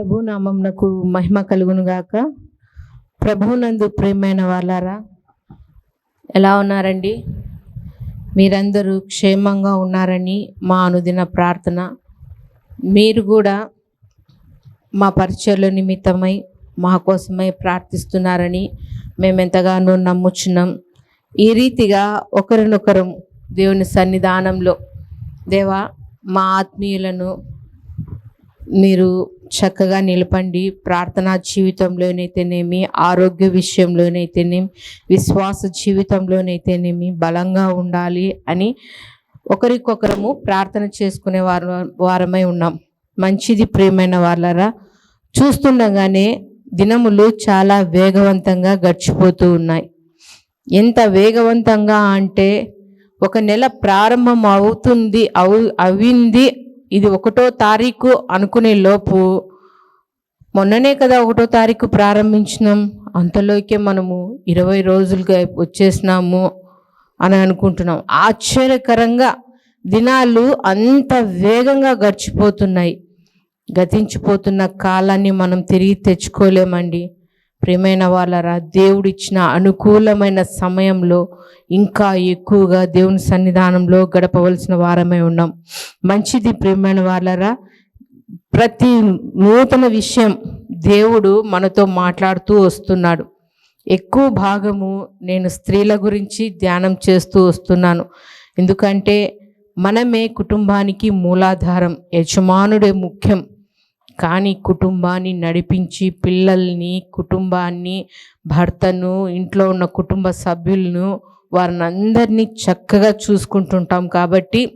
ప్రభు నామంనకు మహిమ కలుగునుగాక ప్రభునందు ప్రేమైన వాళ్ళారా ఎలా ఉన్నారండి? మీరందరూ క్షేమంగా ఉన్నారని మా అనుదిన ప్రార్థన. మీరు కూడా మా పరిచయల నిమిత్తమై మా కోసమై ప్రార్థిస్తున్నారని మేము ఎంతగానో నమ్ముచున్నాం. ఈ రీతిగా ఒకరినొకరం దేవుని సన్నిధానంలో దేవా మా ఆత్మీయులను మీరు చక్కగా నిలపండి. ప్రార్థనా జీవితంలోనైతేనేమి ఆరోగ్య విషయంలోనైతేనేమి విశ్వాస జీవితంలోనైతేనేమి బలంగా ఉండాలి అని ఒకరికొకరము ప్రార్థన చేసుకునే వారు వారమై ఉన్నాం. మంచిది ప్రియమైన వాళ్ళరా చూస్తుండగానే దినములు చాలా వేగవంతంగా గడిచిపోతూ ఉన్నాయి. ఎంత వేగవంతంగా అంటే ఒక నెల ప్రారంభం అవుతుంది అవు అవింది ఇది ఒకటో తారీఖు అనుకునే లోపు మొన్ననే కదా ఒకటో తారీఖు ప్రారంభించినాం. అంతలోకే మనము ఇరవై రోజులుగా వచ్చేసినాము అని అనుకుంటున్నాం. ఆశ్చర్యకరంగా దినాలు అంత వేగంగా గడిచిపోతున్నాయి. గతించిపోతున్న కాలాన్ని మనం తిరిగి తెచ్చుకోలేమండి. ప్రియమైన వాళ్ళరా దేవుడిచ్చిన అనుకూలమైన సమయంలో ఇంకా ఎక్కువగా దేవుని సన్నిధానంలో గడపవలసిన వారమే ఉన్నాం. మంచిది ప్రియమైన వాళ్ళరా ప్రతి నూతన విషయం దేవుడు మనతో మాట్లాడుతూ వస్తున్నాడు. ఎక్కువ భాగము నేను స్త్రీల గురించి ధ్యానం చేస్తూ వస్తున్నాను. ఎందుకంటే మనమే కుటుంబానికి మూలాధారం యజమానుడే ముఖ్యం. కానీ కుటుంబాన్ని నడిపించి పిల్లల్ని కుటుంబాన్ని భర్తను ఇంట్లో ఉన్న కుటుంబ సభ్యులను వారిని అందరినీ చక్కగా చూసుకుంటుంటాం కాబట్టి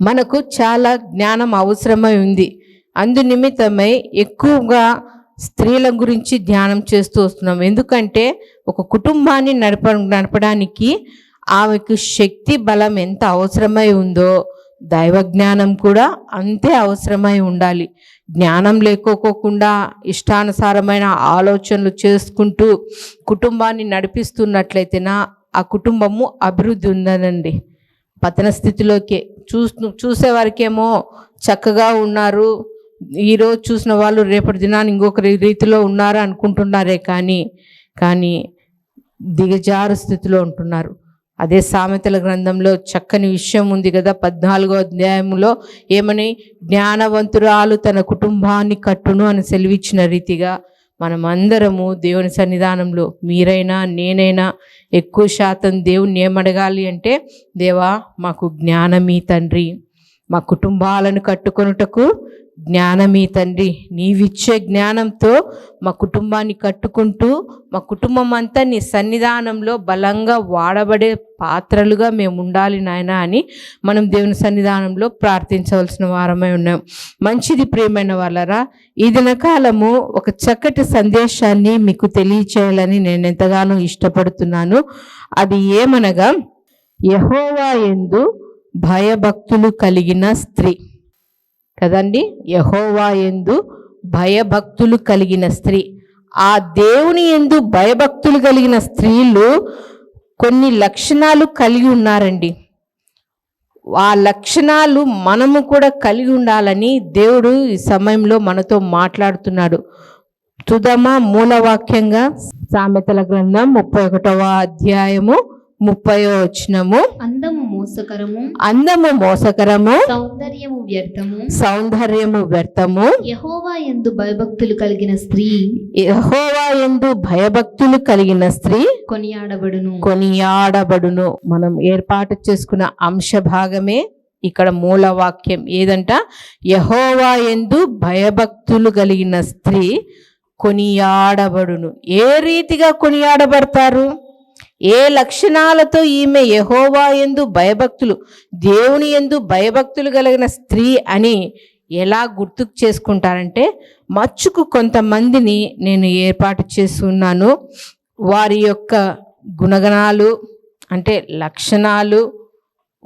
మనకు చాలా జ్ఞానం అవసరమై ఉంది. అందు నిమిత్తమై ఎక్కువగా స్త్రీల గురించి ధ్యానం చేస్తూ వస్తున్నాం. ఎందుకంటే ఒక కుటుంబాన్ని నడప నడపడానికి ఆమెకు శక్తి బలం ఎంత అవసరమై ఉందో దైవ జ్ఞానం కూడా అంతే అవసరమై ఉండాలి. జ్ఞానం లేకోకుండా ఇష్టానుసారమైన ఆలోచనలు చేసుకుంటూ కుటుంబాన్ని నడిపిస్తున్నట్లయితేనా ఆ కుటుంబము అభివృద్ధి ఉందనండి. పతన స్థితిలోకి. చూ చూసేవారికేమో చక్కగా ఉన్నారు. ఈరోజు చూసిన వాళ్ళు రేపటి దినాన్ని ఇంకొక రీతిలో ఉన్నారా అనుకుంటున్నారే కానీ కానీ దిగజారు స్థితిలో ఉంటున్నారు. అదే సామెతల గ్రంథంలో చక్కని విషయం ఉంది కదా పద్నాలుగో అధ్యాయంలో ఏమని జ్ఞానవంతురాలు తన కుటుంబాన్ని కట్టును అని సెలవిచ్చిన రీతిగా మనం అందరము దేవుని సన్నిధానంలో మీరైనా నేనైనా ఎక్కువ శాతం దేవుణ్ణి ఏమడగాలి అంటే దేవా మాకు జ్ఞానమీ తండ్రి. మా కుటుంబాలను కట్టుకొనుటకు జ్ఞానమీ తండ్రి. నీవిచ్చే జ్ఞానంతో మా కుటుంబాన్ని కట్టుకుంటూ మా కుటుంబం అంతా నీ సన్నిధానంలో బలంగా వాడబడే పాత్రలుగా మేము ఉండాలి నాయన అని మనం దేవుని సన్నిధానంలో ప్రార్థించవలసిన వారమై ఉన్నాం. మంచిది ప్రియమైన వాళ్ళరా ఈ దినకాలము ఒక చక్కటి సందేశాన్ని మీకు తెలియచేయాలని నేను ఎంతగానో ఇష్టపడుతున్నాను. అది ఏమనగా యహోవా ఎందు భయభక్తులు కలిగిన స్త్రీ. కదండి? యహోవా ఎందు భయభక్తులు కలిగిన స్త్రీ. ఆ దేవుని ఎందు భయభక్తులు కలిగిన స్త్రీలు కొన్ని లక్షణాలు కలిగి ఉన్నారండి. ఆ లక్షణాలు మనము కూడా కలిగి ఉండాలని దేవుడు ఈ సమయంలో మనతో మాట్లాడుతున్నాడు. తుదమ మూలవాక్యంగా సామెతల గ్రంథం ముప్పై ఒకటవ అధ్యాయము ముప్పై వచనము. అందము మోసకరము. అందము మోసకరము. సౌందర్యము వ్యర్థము. సౌందర్యము వ్యర్థము. యహోవా యందు భయభక్తులు కలిగిన స్త్రీ. యెహోవా యందు భయభక్తులు కలిగిన స్త్రీ. కొనియాడబడును. కొనియాడబడును. మనం ఏర్పాటు చేసుకున్న అంశ భాగమే ఇక్కడ మూల వాక్యం ఏదంట? యహోవా ఎందు భయభక్తులు కలిగిన స్త్రీ కొనియాడబడును. ఏ రీతిగా కొనియాడబడతారు? ఏ లక్షణాలతో ఈమె యహోవా ఎందు భయభక్తులు దేవుని ఎందు భయభక్తులు కలిగిన స్త్రీ అని ఎలా గుర్తుకు చేసుకుంటారంటే మచ్చుకు కొంతమందిని నేను ఏర్పాటు చేస్తున్నాను. వారి యొక్క గుణగణాలు అంటే లక్షణాలు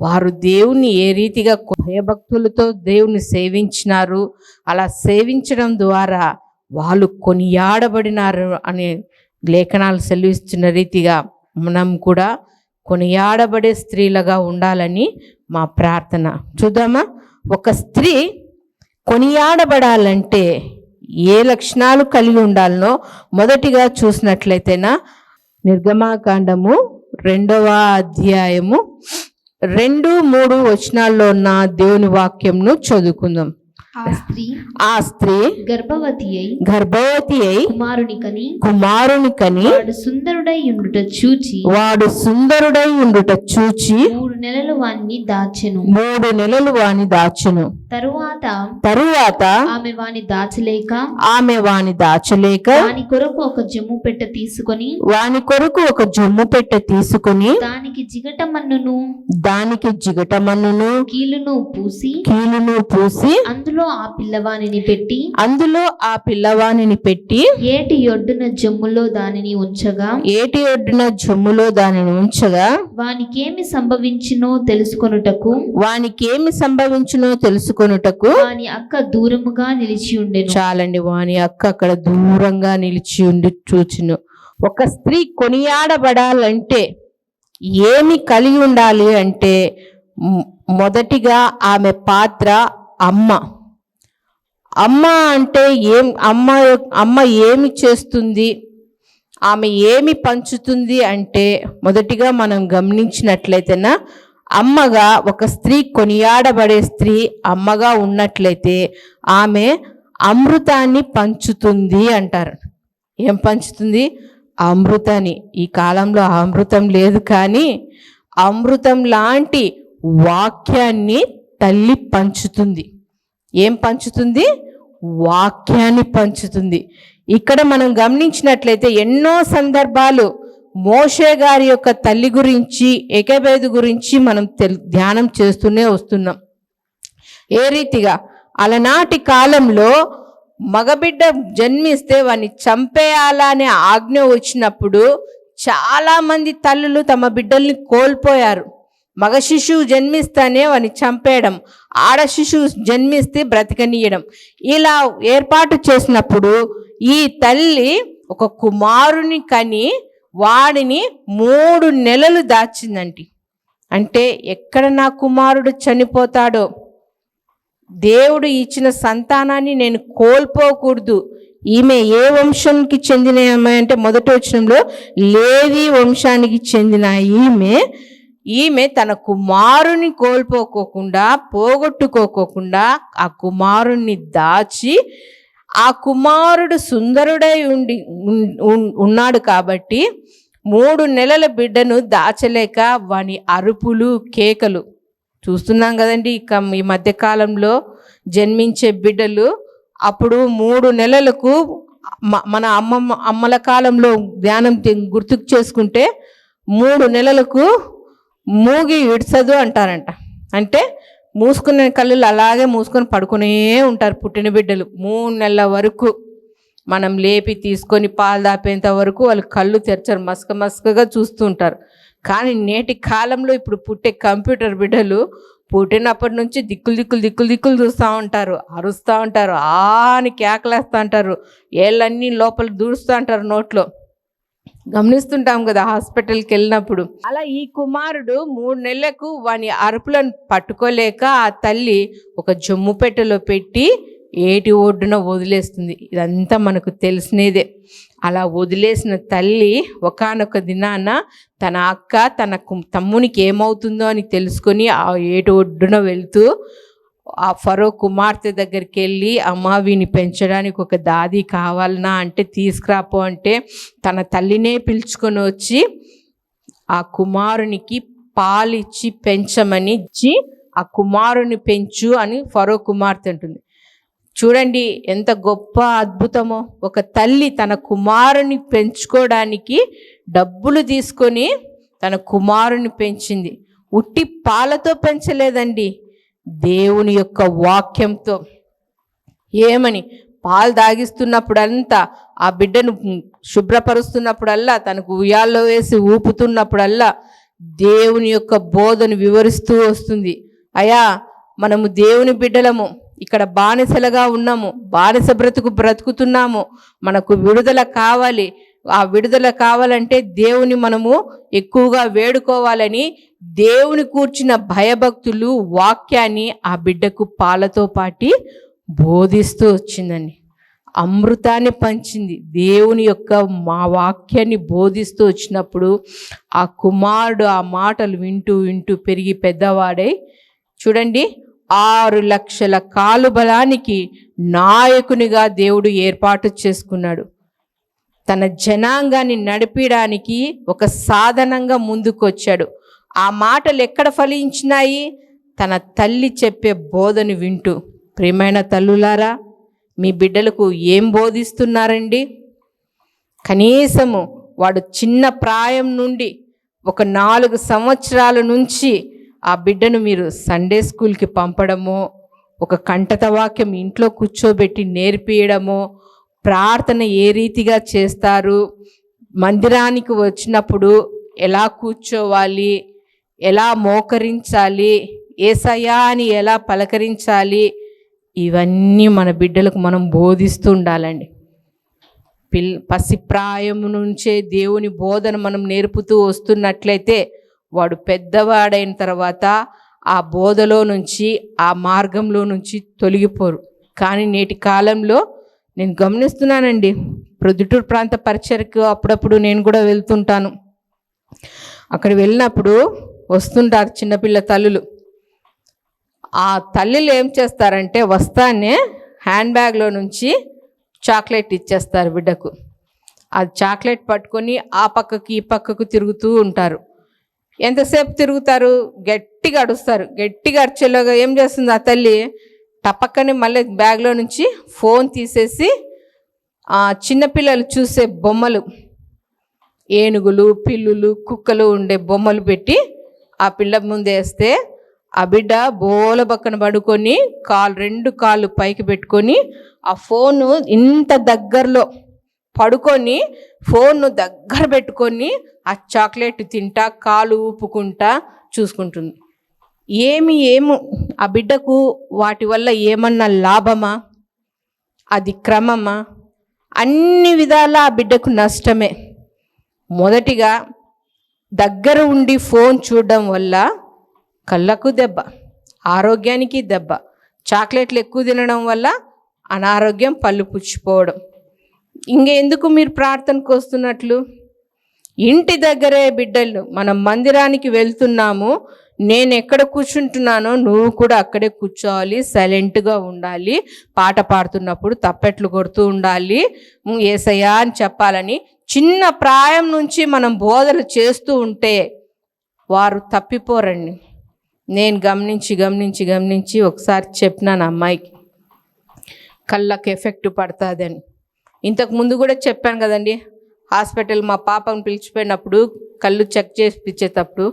వారు దేవుని ఏ రీతిగా భయభక్తులతో దేవుని సేవించినారు అలా సేవించడం ద్వారా వాళ్ళు కొనియాడబడినారు అనే లేఖనాలు సెలవిస్తున్న రీతిగా మనం కూడా కొనియాడబడే స్త్రీలుగా ఉండాలని మా ప్రార్థన. చూద్దామా? ఒక స్త్రీ కొనియాడబడాలంటే ఏ లక్షణాలు కలిగి ఉండాలనో మొదటిగా చూసినట్లయితేనా? నిర్గమాకాండము రెండవ అధ్యాయము రెండు మూడు వచనాల్లో ఉన్న దేవుని వాక్యంను చదువుకుందాం. ఆ స్త్రీ ఆ స్త్రీ గర్భవతి అయి గర్భవతి అయి కుమారుని కని కుమారుని కని వాడు సుందరుడై ఉండుట చూచి వాడు సుందరుడై ఉండుట చూచి మూడు నెలలు వాణ్ణి దాచెను. మూడు నెలలు వాని దాచును. తరువాత తరువాత ఆమె వాని దాచలేక ఆమె వాని దాచలేక వాని కొరకు ఒక జమ్ము పెట్ట తీసుకొని వాని కొరకు ఒక జొమ్ము పెట్టె తీసుకుని దానికి జిగటమన్నును దానికి జిగటమన్నును కీలును పూసి కీలును పూసి అందులో ఆ పిల్లవానిని పెట్టి అందులో ఆ పిల్లవానిని పెట్టి ఏటి ఒడ్డున జమ్ములో దానిని ఉంచగా ఏటి ఒడ్డున జొమ్ములో దానిని ఉంచగా వానికేమి సంభవించినో తెలుసుకొనుటకు వానికేమి సంభవించునో తెలుసుకొనుటకు వాని అక్క దూరముగా నిలిచి ఉండెను. చాలండి వాని అక్క అక్కడ దూరంగా నిలిచి ఉండి చూచును. ఒక స్త్రీ కొనియాడబడాలంటే ఏమి కలిగి ఉండాలి అంటే మొదటిగా ఆమె పాత్ర అమ్మ. అమ్మ అంటే ఏం అమ్మ అమ్మ ఏమి చేస్తుంది? ఆమె ఏమి పంచుతుంది అంటే మొదటిగా మనం గమనించినట్లయితేనా అమ్మగా ఒక స్త్రీ కొనియాడబడే స్త్రీ అమ్మగా ఉన్నట్లయితే ఆమె అమృతాన్ని పంచుతుంది అంటారు. ఏం పంచుతుంది? అమృతాన్ని. ఈ కాలంలో అమృతం లేదు కానీ అమృతం లాంటి వాక్యాన్ని తల్లి పంచుతుంది. ఏం పంచుతుంది? వాక్యాన్ని పంచుతుంది. ఇక్కడ మనం గమనించినట్లయితే ఎన్నో సందర్భాలు మోషే గారి యొక్క తల్లి గురించి ఏకబేది గురించి మనం ధ్యానం చేస్తూనే వస్తున్నాం. ఏ రీతిగా? అలనాటి కాలంలో మగబిడ్డ జన్మిస్తే వాడిని చంపేయాలా అనే ఆజ్ఞ వచ్చినప్పుడు చాలామంది తల్లులు తమ బిడ్డల్ని కోల్పోయారు. మగ శిశువు జన్మిస్తేనే వాని చంపేయడం ఆడ శిశువు జన్మిస్తే బ్రతకనీయడం. ఇలా ఏర్పాటు చేసినప్పుడు ఈ తల్లి ఒక కుమారుని కని వాడిని మూడు నెలలు దాచిందండి. అంటే ఎక్కడ నా కుమారుడు చనిపోతాడో? దేవుడు ఇచ్చిన సంతానాన్ని నేను కోల్పోకూడదు. ఈమె ఏ వంశానికి చెందిన అంటే మొదటి వచనంలో లేవి వంశానికి చెందిన ఈమె ఈమె తన కుమారుని కోల్పోకోకుండా పోగొట్టుకోకోకుండా ఆ కుమారుణ్ణి దాచి ఆ కుమారుడు సుందరుడై ఉండి ఉన్నాడు కాబట్టి మూడు నెలల బిడ్డను దాచలేక వాని అరుపులు కేకలు చూస్తున్నాం కదండి. ఇక ఈ మధ్యకాలంలో జన్మించే బిడ్డలు అప్పుడు మూడు నెలలకు మన అమ్మమ్మ అమ్మల కాలంలో ధ్యానం గుర్తుకు చేసుకుంటే మూడు నెలలకు మూగి ఇడ్చదు అంటారంట. అంటే మూసుకునే కళ్ళు అలాగే మూసుకొని పడుకునే ఉంటారు పుట్టిన బిడ్డలు. మూడు నెలల వరకు మనం లేపి తీసుకొని పాలు దాపేంత వరకు వాళ్ళు కళ్ళు తెరచరు మసక మసకగా చూస్తూ ఉంటారు. కానీ నేటి కాలంలో ఇప్పుడు పుట్టే కంప్యూటర్ బిడ్డలు పుట్టినప్పటి నుంచి దిక్కులు దిక్కులు దిక్కులు దిక్కులు చూస్తూ ఉంటారు అరుస్తూ ఉంటారు ఆ అని కేకలేస్తూ ఉంటారు ఏళ్ళన్నీ లోపల దూడుస్తూ ఉంటారు నోట్లో. గమనిస్తుంటాం కదా హాస్పిటల్కి వెళ్ళినప్పుడు అలా ఈ కుమారుడు మూడు నెలలకు వాని అరుపులను పట్టుకోలేక ఆ తల్లి ఒక జమ్ము పెట్టెలో పెట్టి ఏటి ఒడ్డున వదిలేస్తుంది. ఇదంతా మనకు తెలిసినదే. అలా వదిలేసిన తల్లి ఒకానొక దినాన తన అక్క తన తమ్మునికి ఏమవుతుందో అని తెలుసుకొని ఆ ఏటి ఒడ్డున వెళ్తూ ఆ ఫరో కుమార్తె దగ్గరికి వెళ్ళి అమ్మ వీని పెంచడానికి ఒక దాది కావాలనా? అంటే తీసుకురాపో అంటే తన తల్లినే పిలుచుకొని వచ్చి ఆ కుమారునికి పాలిచ్చి పెంచమని ఇచ్చి ఆ కుమారుని పెంచు అని ఫరో కుమార్తె అంటుంది. చూడండి ఎంత గొప్ప అద్భుతమో. ఒక తల్లి తన కుమారుని పెంచుకోవడానికి డబ్బులు తీసుకొని తన కుమారుని పెంచింది. ఉట్టి పాలతో పెంచలేదండి. దేవుని యొక్క వాక్యంతో. ఏమని? పాలు తాగిస్తున్నప్పుడంతా ఆ బిడ్డను శుభ్రపరుస్తున్నప్పుడల్లా తనకు ఉయ్యాల్లో వేసి ఊపుతున్నప్పుడల్లా దేవుని యొక్క బోధను వివరిస్తూ వస్తుంది. అయా మనము దేవుని బిడ్డలము. ఇక్కడ బానిసలుగా ఉన్నాము. బానిస బ్రతుకు బ్రతుకుతున్నాము. మనకు విడుదల కావాలి. ఆ విడుదల కావాలంటే దేవుని మనము ఎక్కువగా వేడుకోవాలని దేవుని కూర్చిన భయభక్తులు వాక్యాన్ని ఆ బిడ్డకు పాలతో పాటి బోధిస్తూ వచ్చిందండి. అమృతాన్ని పంచింది. దేవుని యొక్క మా వాక్యాన్ని బోధిస్తూ వచ్చినప్పుడు ఆ కుమారుడు ఆ మాటలు వింటూ వింటూ పెరిగి పెద్దవాడై చూడండి ఆరు లక్షల కాలు బలానికి నాయకునిగా దేవుడు ఏర్పాటు చేసుకున్నాడు. తన జనాంగాన్ని నడిపించడానికి ఒక సాధనంగా ముందుకొచ్చాడు. ఆ మాటలు ఎక్కడ ఫలించినాయి? తన తల్లి చెప్పే బోధను వింటూ. ప్రియమైన తల్లులారా మీ బిడ్డలకు ఏం బోధిస్తున్నారండి? కనీసము వాడు చిన్న ప్రాయం నుండి ఒక నాలుగు సంవత్సరాల నుంచి ఆ బిడ్డను మీరు సండే స్కూల్కి పంపడమో ఒక కంటత వాక్యం ఇంట్లో కూర్చోబెట్టి నేర్పియడమో ప్రార్థన ఏ రీతిగా చేస్తారు? మందిరానికి వచ్చినప్పుడు ఎలా కూర్చోవాలి? ఎలా మోకరించాలి? ఏసయ్యా అని ఎలా పలకరించాలి? ఇవన్నీ మన బిడ్డలకు మనం బోధిస్తూ ఉండాలండి. పిల్ పసిప్రాయం నుంచే దేవుని బోధన మనం నేర్పుతూ వస్తున్నట్లయితే వాడు పెద్దవాడైన తర్వాత ఆ బోధలో నుంచి ఆ మార్గంలో నుంచి తొలగిపోరు. కానీ నేటి కాలంలో నేను గమనిస్తున్నానండి. ప్రొద్దుటూరు ప్రాంత పరిచయకు అప్పుడప్పుడు నేను కూడా వెళ్తుంటాను. అక్కడ వెళ్ళినప్పుడు వస్తుంటారు చిన్నపిల్ల తల్లులు. ఆ తల్లులు ఏం చేస్తారంటే వస్తానే హ్యాండ్ బ్యాగ్లో నుంచి చాక్లెట్ ఇచ్చేస్తారు బిడ్డకు. ఆ చాక్లెట్ పట్టుకొని ఆ పక్కకి ఈ పక్కకు తిరుగుతూ ఉంటారు. ఎంతసేపు తిరుగుతారు? గట్టిగా అడుస్తారు గట్టిగా అరిచేలోగా ఏం చేస్తుంది ఆ తల్లి? టపక్కని మళ్ళీ బ్యాగ్లో నుంచి ఫోన్ తీసేసి ఆ చిన్నపిల్లలు చూసే బొమ్మలు ఏనుగులు పిల్లులు కుక్కలు ఉండే బొమ్మలు పెట్టి ఆ పిల్ల ముందేస్తే ఆ బిడ్డ బోల పక్కన పడుకొని కాలు రెండు కాళ్ళు పైకి పెట్టుకొని ఆ ఫోను ఇంత దగ్గరలో పడుకొని ఫోన్ను దగ్గర పెట్టుకొని ఆ చాక్లెట్ తింటా కాలు ఊపుకుంటా చూసుకుంటుంది. ఏమి ఏము? ఆ బిడ్డకు వాటి వల్ల ఏమన్నా లాభమా? అది క్రమమా? అన్ని విధాల ఆ బిడ్డకు నష్టమే. మొదటిగా దగ్గర ఉండి ఫోన్ చూడడం వల్ల కళ్ళకు దెబ్బ ఆరోగ్యానికి దెబ్బ చాక్లెట్లు ఎక్కువ తినడం వల్ల అనారోగ్యం పళ్ళు పుచ్చిపోవడం. ఇంకెందుకు మీరు ప్రార్థనకు వస్తున్నట్లు? ఇంటి దగ్గరే బిడ్డలు మనం మందిరానికి వెళ్తున్నాము నేను ఎక్కడ కూర్చుంటున్నానో నువ్వు కూడా అక్కడే కూర్చోవాలి సైలెంట్గా ఉండాలి. పాట పాడుతున్నప్పుడు తప్పెట్లు కొడుతూ ఉండాలి. ఏసయ్యా అని చెప్పాలని చిన్న ప్రాయం నుంచి మనం బోధలు చేస్తూ ఉంటే వారు తప్పిపోరండి. నేను గమనించి గమనించి గమనించి ఒకసారి చెప్పినాను అమ్మాయికి. కళ్ళకి ఎఫెక్ట్ పడుతుందని. ఇంతకు ముందు కూడా చెప్పాను కదండి హాస్పిటల్ మా పాపను పిలిచిపోయినప్పుడు కళ్ళు చెక్ చేయించేటప్పుడు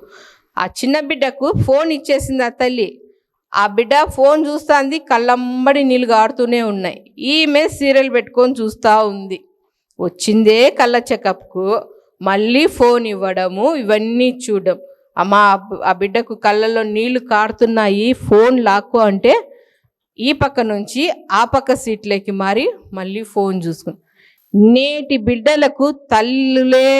ఆ చిన్న బిడ్డకు ఫోన్ ఇచ్చేసింది ఆ తల్లి. ఆ బిడ్డ ఫోన్ చూస్తుంది కళ్ళంబడి నీళ్ళు గారుతూనే ఉన్నాయి. ఈమె సీరియల్ పెట్టుకొని చూస్తూ ఉంది. వచ్చిందే కళ్ళ చెకప్కు. మళ్ళీ ఫోన్ ఇవ్వడము ఇవన్నీ చూడడం. అమ్మ ఆ బిడ్డకు కళ్ళల్లో నీళ్ళు కారుతున్నాయి ఫోన్ లాక్కు అంటే ఈ పక్క నుంచి ఆ పక్క సీట్లోకి మారి మళ్ళీ ఫోన్ చూసుకుని నేటి బిడ్డలకు తల్లులే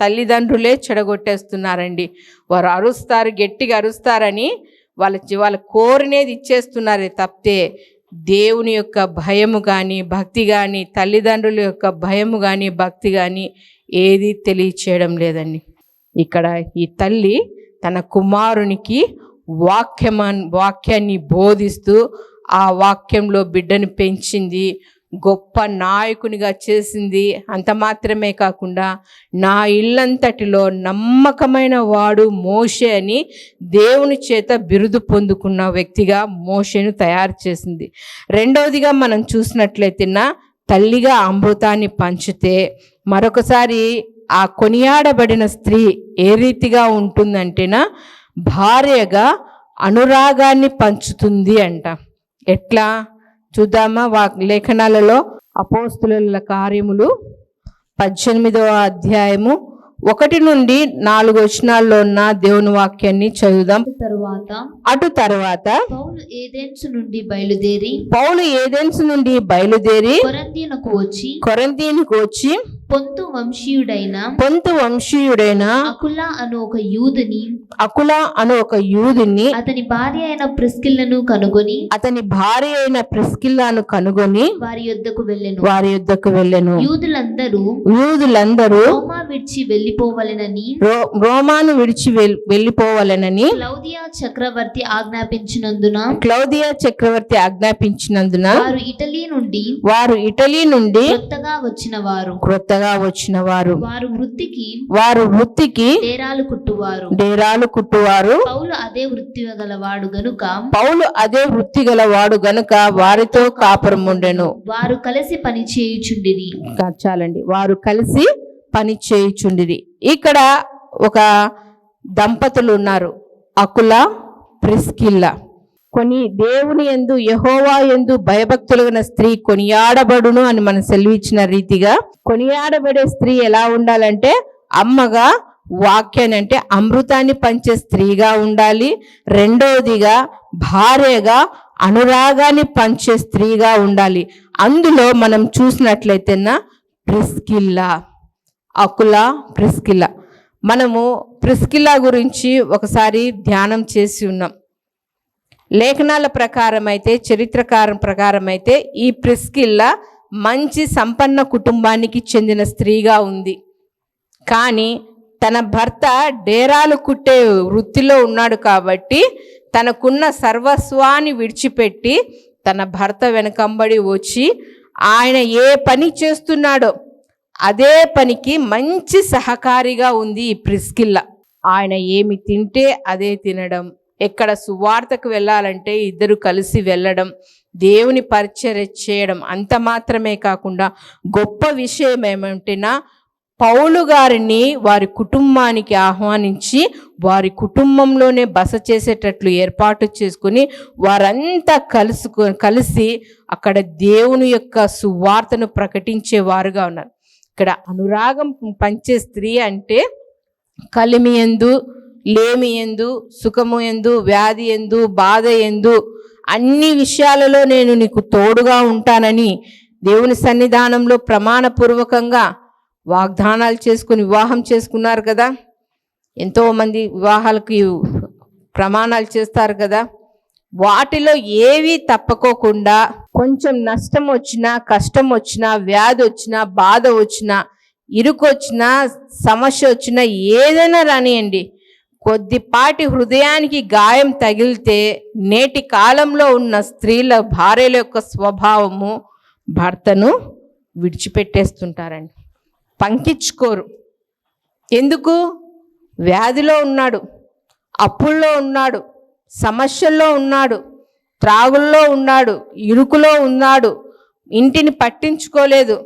తల్లిదండ్రులే చెడగొట్టేస్తున్నారండి. వారు అరుస్తారు గట్టిగా అరుస్తారని వాళ్ళ వాళ్ళ కోరినేది ఇచ్చేస్తున్నారే తప్పితే దేవుని యొక్క భయము కానీ భక్తి కానీ తల్లిదండ్రుల యొక్క భయము కానీ భక్తి కానీ ఏది తెలియచేయడం లేదండి. ఇక్కడ ఈ తల్లి తన కుమారునికి వాక్యమన్ వాక్యాన్ని బోధిస్తూ ఆ వాక్యంలో బిడ్డను పెంచింది. గొప్ప నాయకునిగా చేసింది. అంత మాత్రమే కాకుండా నా ఇల్లంతటిలో నమ్మకమైన వాడు మోషే అని దేవుని చేత బిరుదు పొందుకున్న వ్యక్తిగా మోషేను తయారు చేసింది. రెండవదిగా మనం చూసినట్లయితే నా తల్లిగా అమృతాన్ని పంచితే మరొకసారి ఆ కొనియాడబడిన స్త్రీ ఏ రీతిగా ఉంటుందంటేనా భార్యగా అనురాగాన్ని పంచుతుంది అంట. ఎట్లా? చూద్దామా? వా లేఖనాలలో అపోస్తుల కార్యములు పద్దెనిమిదవ అధ్యాయము ఒకటి నుండి నాలుగు వచనాల్లో ఉన్న దేవుని వాక్యాన్ని చదువుదాం. తరువాత అటు తర్వాత పౌలు ఏదెన్సు నుండి బయలుదేరి పౌలు ఏదెన్స్ నుండి బయలుదేరి కొరంతీనకు వచ్చి కొరంతీనికి వచ్చి పొంతు వంశీయుడైన పొంతు వంశీయుడైన అకుల అను ఒక యూదుని అకుల అను ఒక యూదుని అతని భార్య అయిన ప్రిస్కిల్లను కనుగొని అతని భార్య అయిన ప్రిస్కిల్లాను కనుగొని వారి యొద్దకు వెళ్ళెను. వారి యుద్ధకు వెళ్ళెను. యూదులందరూ యూదులందరూ రోమా విడిచి వెళ్ళిపోవలెనని రోమాను విడిచి వెల్- వెళ్ళిపోవాలనని క్లౌదియా చక్రవర్తి ఆజ్ఞాపించినందున క్లౌదియా చక్రవర్తి ఆజ్ఞాపించినందున వారు ఇటలీ నుండి వారు ఇటలీ నుండి కొత్తగా వచ్చిన వారు క్రొత్తగా వచ్చిన వారు వారు వృత్తికి వారు వృత్తికి డేరాలు కుట్టువారు. డేరాలు కుట్టువారు. పౌలు అదే వృత్తి గలవాడు గనుక పౌలు అదే వృత్తి గలవాడు గనుక వారితో కాపురం ఉండెను వారు కలిసి పని చేయుచుండిరి. చాలండి. వారు కలిసి పని చేయుచుండిరి. ఇక్కడ ఒక దంపతులు ఉన్నారు. అకుల ప్రిస్కిల్ల. కొన్ని దేవుని ఎందు యహోవా ఎందు భయభక్తులుగిన స్త్రీ కొనియాడబడును అని మనం సెలవిచ్చిన రీతిగా కొనియాడబడే స్త్రీ ఎలా ఉండాలంటే అమ్మగా వాక్యాన్ని అంటే అమృతాన్ని పంచే స్త్రీగా ఉండాలి. రెండవదిగా భార్యగా అనురాగాన్ని పంచే స్త్రీగా ఉండాలి. అందులో మనం చూసినట్లయితేనా ప్రిస్కిల్లా. అకుల ప్రిస్కిల మనము ప్రిస్కిల్లా గురించి ఒకసారి ధ్యానం చేసి ఉన్నాం. లేఖనాల ప్రకారం అయితే చరిత్రకారం ప్రకారం అయితే ఈ ప్రిస్కిల్లా మంచి సంపన్న కుటుంబానికి చెందిన స్త్రీగా ఉంది. కానీ తన భర్త డేరాలు కుట్టే వృత్తిలో ఉన్నాడు కాబట్టి తనకున్న సర్వస్వాన్ని విడిచిపెట్టి తన భర్త వెనకంబడి వచ్చి ఆయన ఏ పని చేస్తున్నాడో అదే పనికి మంచి సహకారిగా ఉంది ఈ ప్రిస్కిల్ల. ఆయన ఏమి తింటే అదే తినడం ఎక్కడ సువార్తకు వెళ్ళాలంటే ఇద్దరు కలిసి వెళ్ళడం దేవుని పరిచర్య చేయడం అంత మాత్రమే కాకుండా గొప్ప విషయం ఏమంటేనా పౌలు గారిని వారి కుటుంబానికి ఆహ్వానించి వారి కుటుంబంలోనే బస చేసేటట్లు ఏర్పాటు చేసుకుని వారంతా కలుసుకు కలిసి అక్కడ దేవుని యొక్క సువార్తను ప్రకటించేవారుగా ఉన్నారు. ఇక్కడ అనురాగం పంచే స్త్రీ అంటే కలిమి ఎందు లేమి ఎందు సుఖము ఎందు వ్యాధి ఎందు బాధ ఎందు అన్ని విషయాలలో నేను నీకు తోడుగా ఉంటానని దేవుని సన్నిధానంలో ప్రమాణపూర్వకంగా వాగ్దానాలు చేసుకుని వివాహం చేసుకున్నారు కదా. ఎంతోమంది వివాహాలకి ప్రమాణాలు చేస్తారు కదా. వాటిలో ఏవి తప్పకోకుండా కొంచెం నష్టం వచ్చినా కష్టం వచ్చినా వ్యాధి వచ్చినా బాధ వచ్చినా ఇరుకు వచ్చినా సమస్య వచ్చినా ఏదైనా రానియండి. కొద్దిపాటి హృదయానికి గాయం తగిలితే నేటి కాలంలో ఉన్న స్త్రీల భార్యల యొక్క స్వభావము భర్తను విడిచిపెట్టేస్తుంటారండి. పంకించుకోరు ఎందుకు? వ్యాధిలో ఉన్నాడు. అప్పుల్లో ఉన్నాడు. సమస్యల్లో ఉన్నాడు త్రాగుల్లో ఉన్నాడు ఇరుకులో ఉన్నాడు ఇంటిని పట్టించుకోలేదు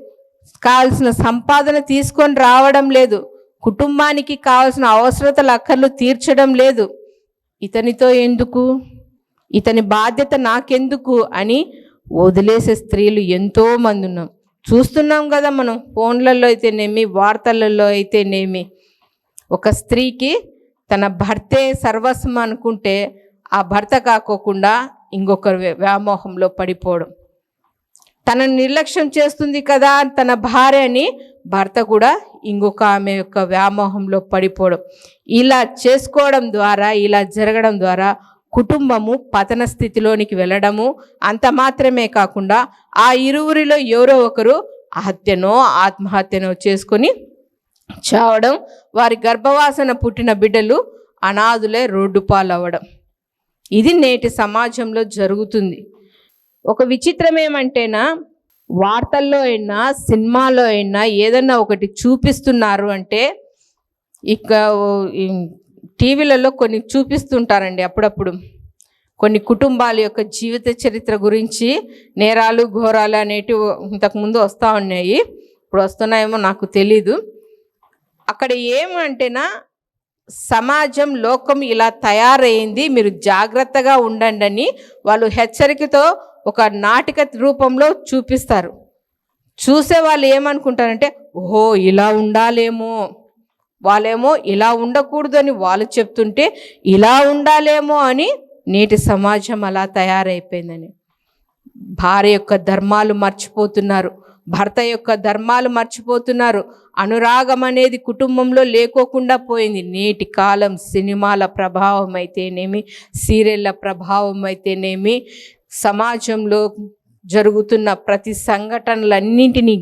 కావలసిన సంపాదన తీసుకొని రావడం లేదు కుటుంబానికి కావలసిన అవసరతలు అక్కర్లు తీర్చడం లేదు. ఇతనితో ఎందుకు? ఇతని బాధ్యత నాకెందుకు? అని వదిలేసే స్త్రీలు ఎంతోమంది ఉన్నాం చూస్తున్నాం కదా మనం ఫోన్లలో అయితేనేమి వార్తలలో అయితేనేమి ఒక స్త్రీకి తన భర్తే సర్వస్వం అనుకుంటే ఆ భర్త కాకోకుండా ఇంకొకరు వ్యామోహంలో పడిపోవడం. తనను నిర్లక్ష్యం చేస్తుంది కదా తన భార్య అని భర్త కూడా ఇంకొక ఆమె యొక్క వ్యామోహంలో పడిపోవడం. ఇలా చేసుకోవడం ద్వారా ఇలా జరగడం ద్వారా కుటుంబము పతన స్థితిలోనికి వెళ్ళడము అంత మాత్రమే కాకుండా ఆ ఇరువురిలో ఎవరో ఒకరు హత్యనో ఆత్మహత్యనో చేసుకొని చావడం వారి గర్భవాసన పుట్టిన బిడ్డలు అనాథులే రోడ్డు పాలవ్వడం. ఇది నేటి సమాజంలో జరుగుతుంది. ఒక విచిత్రం ఏమంటేనా వార్తల్లో అయినా సినిమాలో అయినా ఏదన్నా ఒకటి చూపిస్తున్నారు అంటే ఇక టీవీలలో కొన్ని చూపిస్తుంటారండి అప్పుడప్పుడు. కొన్ని కుటుంబాల యొక్క జీవిత చరిత్ర గురించి నేరాలు ఘోరాలు అనేటివి ఇంతకుముందు వస్తూ ఉన్నాయి. ఇప్పుడు వస్తున్నాయేమో నాకు తెలీదు. అక్కడ ఏమంటేనా సమాజం లోకం ఇలా తయారైంది. మీరు జాగ్రత్తగా ఉండండి అని వాళ్ళు హెచ్చరికతో ఒక నాటిక రూపంలో చూపిస్తారు. చూసే వాళ్ళు ఏమనుకుంటారంటే ఓహో ఇలా ఉండాలేమో. వాళ్ళేమో ఇలా ఉండకూడదు అని వాళ్ళు చెప్తుంటే ఇలా ఉండాలేమో అని నేటి సమాజం అలా తయారైపోయిందని. భార్య యొక్క ధర్మాలు మర్చిపోతున్నారు. భర్త యొక్క ధర్మాలు మర్చిపోతున్నారు. అనురాగం అనేది కుటుంబంలో లేకోకుండా పోయింది. నేటి కాలం సినిమాల ప్రభావం అయితేనేమి సీరియళ్ళ ప్రభావం అయితేనేమి సమాజంలో జరుగుతున్న ప్రతి సంఘటనలన్నింటినీ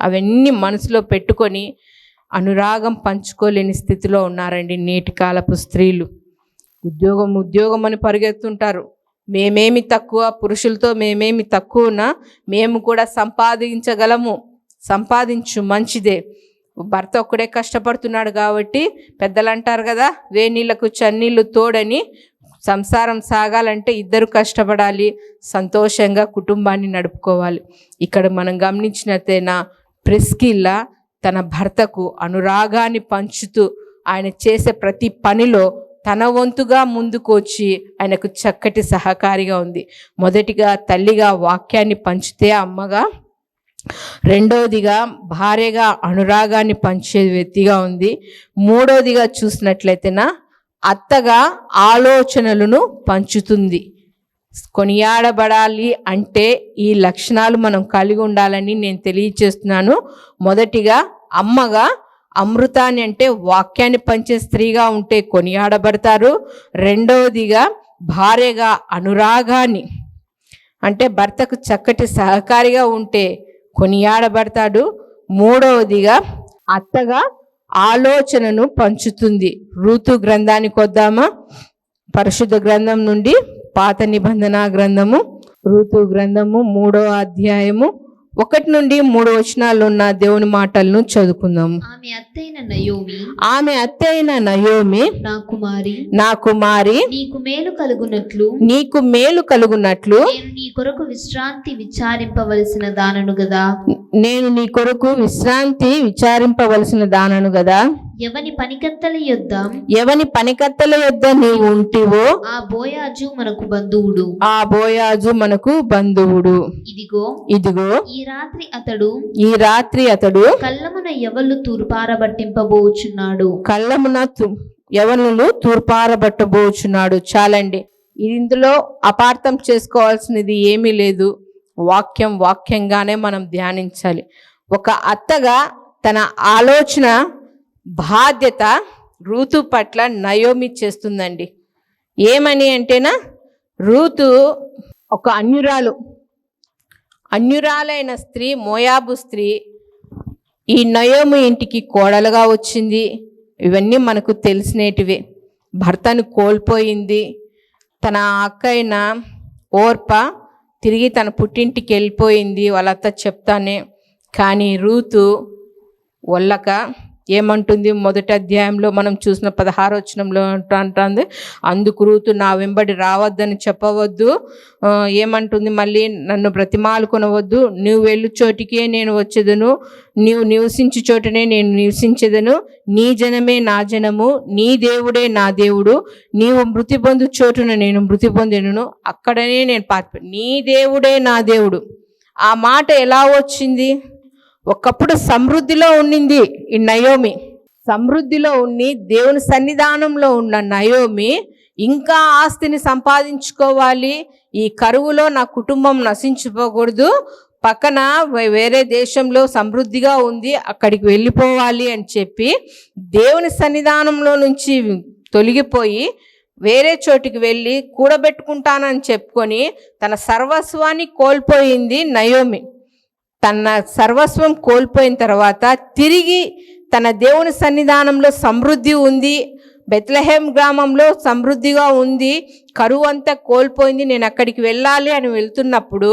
అవన్నీ మనసులో పెట్టుకొని అనురాగం పంచుకోలేని స్థితిలో ఉన్నారండి నేటి కాలపు స్త్రీలు. ఉద్యోగం ఉద్యోగం అని పరిగెత్తుంటారు. మేమేమి తక్కువ పురుషులతో మేమేమి తక్కువనా మేము కూడా సంపాదించగలము. సంపాదించు మంచిదే. భర్త ఒక్కడే కష్టపడుతున్నాడు కాబట్టి పెద్దలు అంటారు కదా వేనీళ్ళకు చన్నీళ్ళు తోడని సంసారం సాగాలంటే ఇద్దరు కష్టపడాలి సంతోషంగా కుటుంబాన్ని నడుపుకోవాలి. ఇక్కడ మనం గమనించినట్టేనా ప్రెస్కిల్లా తన భర్తకు అనురాగాన్ని పంచుతూ ఆయన చేసే ప్రతి పనిలో తన వంతుగా ముందుకు వచ్చి ఆయనకు చక్కటి సహకారిగా ఉంది. మొదటిగా తల్లిగా వాక్యాన్ని పంచితే అమ్మగా రెండవదిగా భార్యగా అనురాగాన్ని పంచే వ్యక్తిగా ఉంది. మూడవదిగా చూసినట్లయితేనా అత్తగా ఆలోచనలను పంచుతుంది. కొనియాడబడాలి అంటే ఈ లక్షణాలు మనం కలిగి ఉండాలని నేను తెలియచేస్తున్నాను. మొదటిగా అమ్మగా అమృతాన్ని అంటే వాక్యాన్ని పంచే స్త్రీగా ఉంటే కొనియాడబడతారు. రెండవదిగా భార్యగా అనురాగాన్ని అంటే భర్తకు చక్కటి సహకారిగా ఉంటే కొనియాడబడతాడు. మూడవదిగా అత్తగా ఆలోచనను పంచుతుంది. ఋతు గ్రంథానికి వద్దామా? పరిశుద్ధ గ్రంథం నుండి పాత నిబంధన గ్రంథము ఋతు గ్రంథము మూడో అధ్యాయము ఒకటి నుండి మూడు వచనాలు ఉన్న దేవుని మాటలను చదువుకుందాము ఆమె అత్తైన నయోమి ఆమె అత్త అయిన నయోమి నా కుమారి నా కుమారి నీకు మేలు కలుగునట్లు నీకు మేలు కలుగునట్లు నేను నీ కొరకు విశ్రాంతి విచారింపవలసిన దానను గదా? నేను నీ కొరకు విశ్రాంతి విచారింపవలసిన దానను గదా? ఎవని పనికత్తల యొద్ద? ఎవని పనికత్తల యొద్ద నీవు ఉంటివో ఆ బోయాజు మనకు బంధువుడు. ఆ బోయాజు మనకు బంధువుడు. ఇదిగో ఇదిగో ఈ రాత్రి అతడు ఈ రాత్రి అతడు కళ్ళమున ఎవళ్ళు తూర్పారబట్టింపబోచున్నాడు కళ్ళమున తు- యవనులు తూర్పారబట్టబోచున్నాడు? చాలండి. ఇందులో అపార్థం చేసుకోవాల్సినది ఏమీ లేదు. వాక్యం వాక్యంగానే మనం ధ్యానించాలి. ఒక అత్తగా తన ఆలోచన బాధ్యత ఋతు పట్ల నయోమి చేస్తుందండి. ఏమని అంటేనా రూతు ఒక అన్యురాలు. అన్యురాలైన స్త్రీ మోయాబు స్త్రీ ఈ నయోము ఇంటికి కోడలుగా వచ్చింది. ఇవన్నీ మనకు తెలిసినేటివే. భర్తను కోల్పోయింది. తన అక్కైన ఓర్ప తిరిగి తన పుట్టింటికి వెళ్ళిపోయింది. వాళ్ళంతా చెప్తానే కానీ రూతు వల్లక ఏమంటుంది? మొదటి అధ్యాయంలో మనం చూసిన పదహారు వచనంలో అంటుంది అందుకు రూతు నా వెంబడి రావద్దని చెప్పవద్దు. ఏమంటుంది? మళ్ళీ నన్ను బ్రతిమాలుకొనవద్దు నువ్వు వెళ్ళు చోటికే నేను వచ్చేదను. నీవు నివసించు చోటనే నేను నివసించేదను. నీ జనమే నా జనము. నీ దేవుడే నా దేవుడు. నీవు మృతి పొందు చోటున నేను మృతి పొందినను అక్కడనే నేను పాతి నీ దేవుడే నా దేవుడు. ఆ మాట ఎలా వచ్చింది? ఒకప్పుడు సమృద్ధిలో ఉండింది ఈ నయోమి. సమృద్ధిలో ఉండి దేవుని సన్నిధానంలో ఉన్న నయోమి ఇంకా ఆస్తిని సంపాదించుకోవాలి. ఈ కరువులో నా కుటుంబం నశించిపోకూడదు. పక్కన వే- వేరే దేశంలో సమృద్ధిగా ఉంది అక్కడికి వెళ్ళిపోవాలి అని చెప్పి దేవుని సన్నిధానంలో నుంచి తొలగిపోయి వేరే చోటికి వెళ్ళి కూడబెట్టుకుంటానని చెప్పుకొని తన సర్వస్వాన్ని కోల్పోయింది నయోమి. తన సర్వస్వం కోల్పోయిన తర్వాత తిరిగి తన దేవుని సన్నిధానంలో సమృద్ధి ఉంది. బెత్లహేం గ్రామంలో సమృద్ధిగా ఉంది. కరువు అంతా కోల్పోయింది. నేను అక్కడికి వెళ్ళాలి అని వెళ్తున్నప్పుడు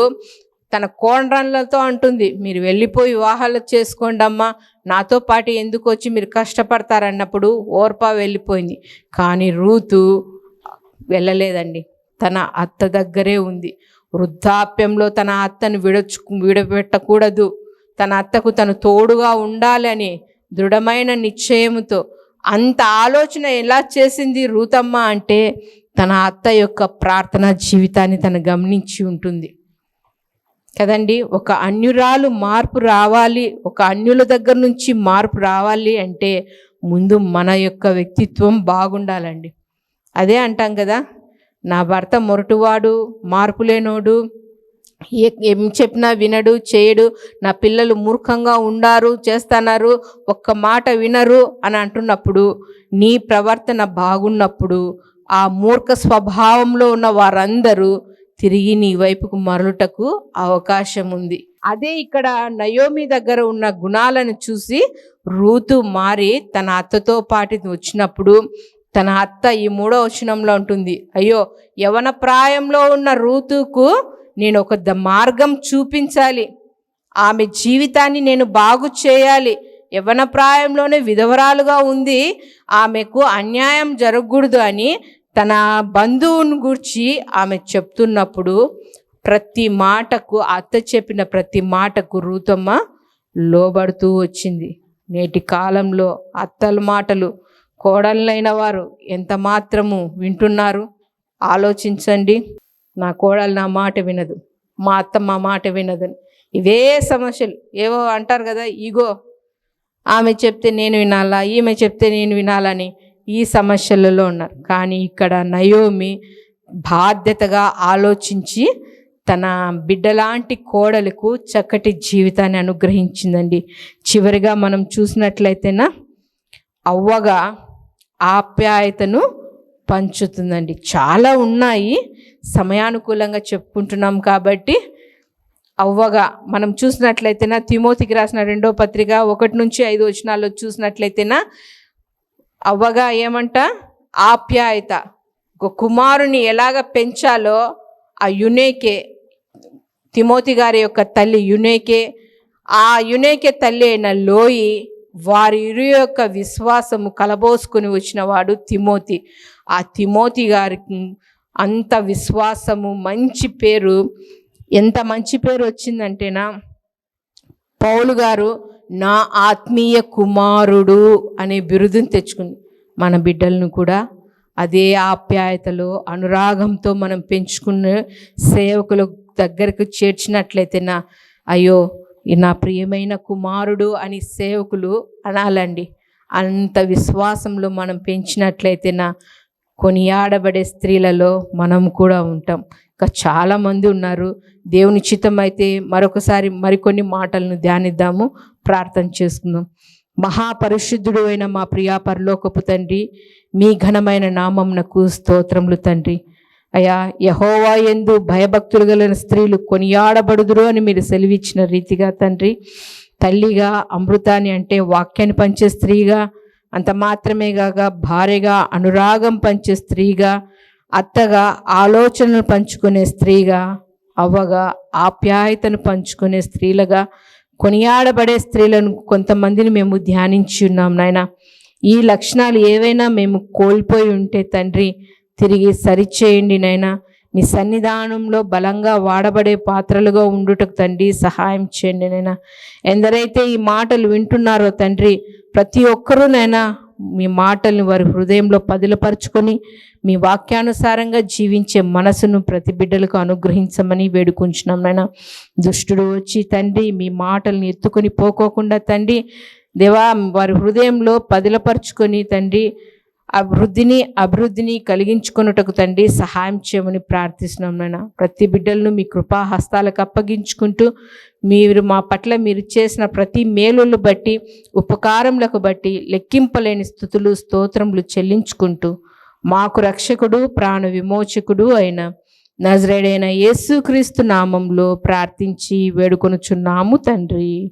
తన కోండ్రన్లతో అంటుంది మీరు వెళ్ళిపోయి వివాహాలు చేసుకోండి అమ్మా. నాతో పాటు ఎందుకు వచ్చి మీరు కష్టపడతారన్నప్పుడు ఓర్పా వెళ్ళిపోయింది. కానీ రూతు వెళ్ళలేదండి. తన అత్త దగ్గరే ఉంది. వృద్ధాప్యంలో తన అత్తను విడచు విడబెట్టకూడదు. తన అత్తకు తను తోడుగా ఉండాలని దృఢమైన నిశ్చయముతో. అంత ఆలోచన ఎలా చేసింది రూతమ్మ అంటే తన అత్త యొక్క ప్రార్థనా జీవితాన్ని తను గమనించి ఉంటుంది. కదండి ఒక అన్యురాలు మార్పు రావాలి ఒక అన్యుల దగ్గర నుంచి మార్పు రావాలి అంటే ముందు మన యొక్క వ్యక్తిత్వం బాగుండాలండి. అదే అంటాం కదా? నా భర్త మొరటువాడు మార్పులేనోడు ఏ- ఏం చెప్పినా వినడు చేయడు నా పిల్లలు మూర్ఖంగా ఉండారు చేస్తున్నారు ఒక్క మాట వినరు అని అంటున్నప్పుడు నీ ప్రవర్తన బాగున్నప్పుడు ఆ మూర్ఖ స్వభావంలో ఉన్న వారందరూ తిరిగి నీ వైపుకు మరలుటకు అవకాశం ఉంది. అదే ఇక్కడ నయోమి దగ్గర ఉన్న గుణాలను చూసి రూతు మారి తన అత్తతో పాటి వచ్చినప్పుడు తన అత్త ఈ మూడో వచనంలో ఉంటుంది అయ్యో యవన ప్రాయంలో ఉన్న రూతుకు నేను ఒక ద మార్గం చూపించాలి. ఆమె జీవితాన్ని నేను బాగు చేయాలి. యవన ప్రాయంలోనే విధవరాలుగా ఉంది. ఆమెకు అన్యాయం జరగకూడదు అని తన బంధువుని గురించి ఆమె చెప్తున్నప్పుడు ప్రతి మాటకు అత్త చెప్పిన ప్రతి మాటకు రూతమ్మ లోబడుతూ వచ్చింది. నేటి కాలంలో అత్తల మాటలు కోడళ్ళైన వారు ఎంత మాత్రము వింటున్నారు? ఆలోచించండి. నా కోడలు నా మాట వినదు. మా అత్త మా మాట వినదని ఇవే సమస్యలు. ఏవో అంటారు కదా ఈగో ఆమె చెప్తే నేను వినాలా ఈమె చెప్తే నేను వినాలని ఈ సమస్యలలో ఉన్నారు. కానీ ఇక్కడ నయోమి బాధ్యతగా ఆలోచించి తన బిడ్డలాంటి కోడలకు చక్కటి జీవితాన్ని అనుగ్రహించిందండి. చివరిగా మనం చూసినట్లయితేనా అవ్వగా ఆప్యాయతను పంచుతుందండి. చాలా ఉన్నాయి. సమయానుకూలంగా చెప్పుకుంటున్నాం కాబట్టి అవ్వగా మనం చూసినట్లయితేనా తిమోతికి రాసిన రెండో పత్రిక ఒకటి నుంచి ఐదు వచనాల్లో చూసినట్లయితేనా అవ్వగా ఏమంట? ఆప్యాయత. ఒక కుమారుని ఎలాగ పెంచాలో ఆ యునేకే తిమోతి గారి యొక్క తల్లి యునేకే ఆ యునేకే తల్లి అయిన లోయి వారి ఇరు యొక్క విశ్వాసము కలబోసుకుని వచ్చిన వాడు తిమోతి. ఆ తిమోతి గారికి అంత విశ్వాసము మంచి పేరు. ఎంత మంచి పేరు వచ్చిందంటేనా పౌలు గారు నా ఆత్మీయ కుమారుడు అనే బిరుదుని తెచ్చుకుంది. మన బిడ్డలను కూడా అదే ఆప్యాయతలో అనురాగంతో మనం పెంచుకున్న సేవకుల దగ్గరకు చేర్చినట్లయితేనా అయ్యో నా ప్రియమైన కుమారుడు అని సేవకులు అనాలండి. అంత విశ్వాసంలో మనం పెంచినట్లయితే నా కొనియాడబడే స్త్రీలలో మనం కూడా ఉంటాం. ఇంకా చాలామంది ఉన్నారు. దేవుని చిత్తం అయితే మరొకసారి మరికొన్ని మాటలను ధ్యానిద్దాము. ప్రార్థన చేసుకుందాం. మహాపరిశుద్ధుడు అయిన మా ప్రియా పరలోకపు తండ్రి మీ ఘనమైన నామంనకు స్తోత్రములు తండ్రి. అయా యహోవా ఎందు భయభక్తులు గల స్త్రీలు కొనియాడబడుదురు అని మీరు సెలవిచ్చిన రీతిగా తండ్రి తల్లిగా అమృతాన్ని అంటే వాక్యాన్ని పంచే స్త్రీగా అంత మాత్రమే కాక భార్యగా అనురాగం పంచే స్త్రీగా అత్తగా ఆలోచనలు పంచుకునే స్త్రీగా అవ్వగా ఆప్యాయతను పంచుకునే స్త్రీలుగా కొనియాడబడే స్త్రీలను కొంతమందిని మేము ధ్యానించి ఉన్నాం నాయన. ఈ లక్షణాలు ఏవైనా మేము కోల్పోయి ఉంటే తండ్రి తిరిగి సరిచేయండి నైనా మీ సన్నిధానంలో బలంగా వాడబడే పాత్రలుగా ఉండుటకు తండ్రి సహాయం చేయండి నైనా ఎందరైతే ఈ మాటలు వింటున్నారో తండ్రి ప్రతి ఒక్కరూనైనా మీ మాటల్ని వారి హృదయంలో పదిలపరుచుకొని మీ వాక్యానుసారంగా జీవించే మనసును ప్రతి బిడ్డలకు అనుగ్రహించమని వేడుకుంటున్నాం నాయన. దుష్టుడు వచ్చి తండ్రి మీ మాటల్ని ఎత్తుకొని పోకోకుండా తండ్రి దేవా వారి హృదయంలో పదిలపరుచుకొని తండ్రి అభివృద్ధిని అభివృద్ధిని కలిగించుకొనుటకు తండ్రి సహాయం చేయమని ప్రార్థిస్తున్నాం నాయన. ప్రతి బిడ్డలను మీ కృపా హస్తాలకు అప్పగించుకుంటూ మీరు మా పట్ల మీరు చేసిన ప్రతి మేలులు బట్టి ఉపకారములకు బట్టి లెక్కింపలేని స్థుతులు స్తోత్రములు చెల్లించుకుంటూ మాకు రక్షకుడు ప్రాణ విమోచకుడు అయిన నజరేడైన యేసుక్రీస్తు నామంలో ప్రార్థించి వేడుకొనుచున్నాము తండ్రి.